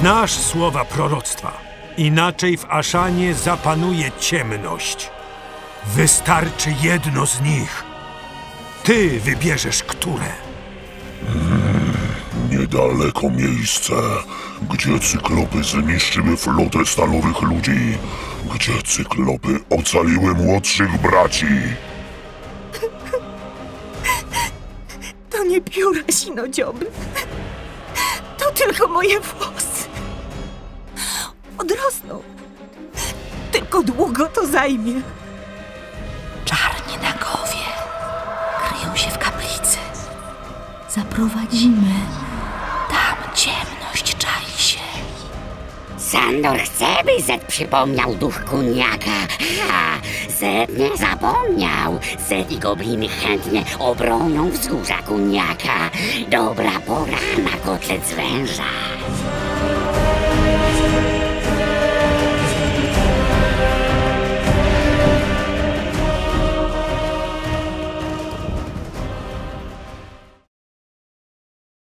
Znasz słowa proroctwa. Inaczej w Aszanie zapanuje ciemność. Wystarczy jedno z nich. Ty wybierzesz które. Niedaleko miejsce, gdzie cyklopy zniszczyły flotę stalowych ludzi, gdzie cyklopy ocaliły młodszych braci. To nie pióra sinodzioby. To tylko moje włosy. Odrosną. Tylko długo to zajmie. Czarni nagowie kryją się w kaplicy. Zaprowadzimy. Tam ciemność czai się. Sandor chce, by Zed przypomniał duch kuniaka. Ha! Zed nie zapomniał. Zed i gobliny chętnie obronią wzgórza kuniaka. Dobra pora na kotlet z węża.